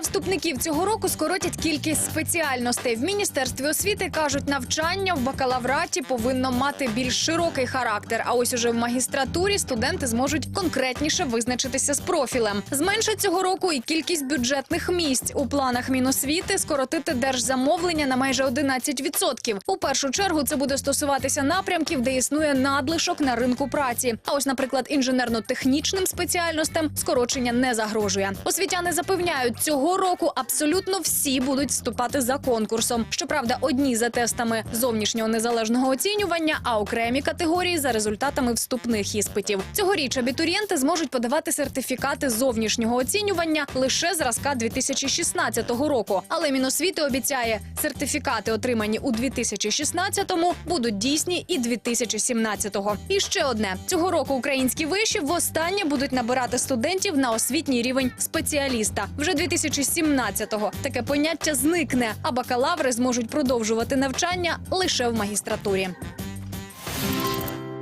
вступників цього року скоротять кількість спеціальностей. В міністерстві освіти кажуть, навчання в бакалавраті повинно мати більш широкий характер. А ось уже в магістратурі студенти зможуть конкретніше визначитися з профілем. Зменшать цього року і кількість бюджетних місць у планах Міносвіти скоротити держзамовлення на майже 11%. У першу чергу це буде стосуватися напрямків, де існує надлишок на ринку праці. А ось, наприклад, інженерно-технічним спеціальностям скорочення не загрожує. Освітяни запевняють, цього року абсолютно всі будуть вступати за конкурсом. Щоправда, одні за тестами зовнішнього незалежного оцінювання, а окремі категорії за результатами вступних іспитів. Цьогоріч абітурієнти зможуть подавати сертифікати зовнішнього оцінювання лише зразка 2016 року. Але Міносвіти обіцяє, сертифікати, отримані у 2016-му, будуть дійсні і 2017-го. І ще одне цього року українські виші востаннє будуть набирати студентів на освітній рівень спеціаліста. Вже 2017-го таке поняття зникне, а бакалаври зможуть продовжувати навчання лише в магістратурі.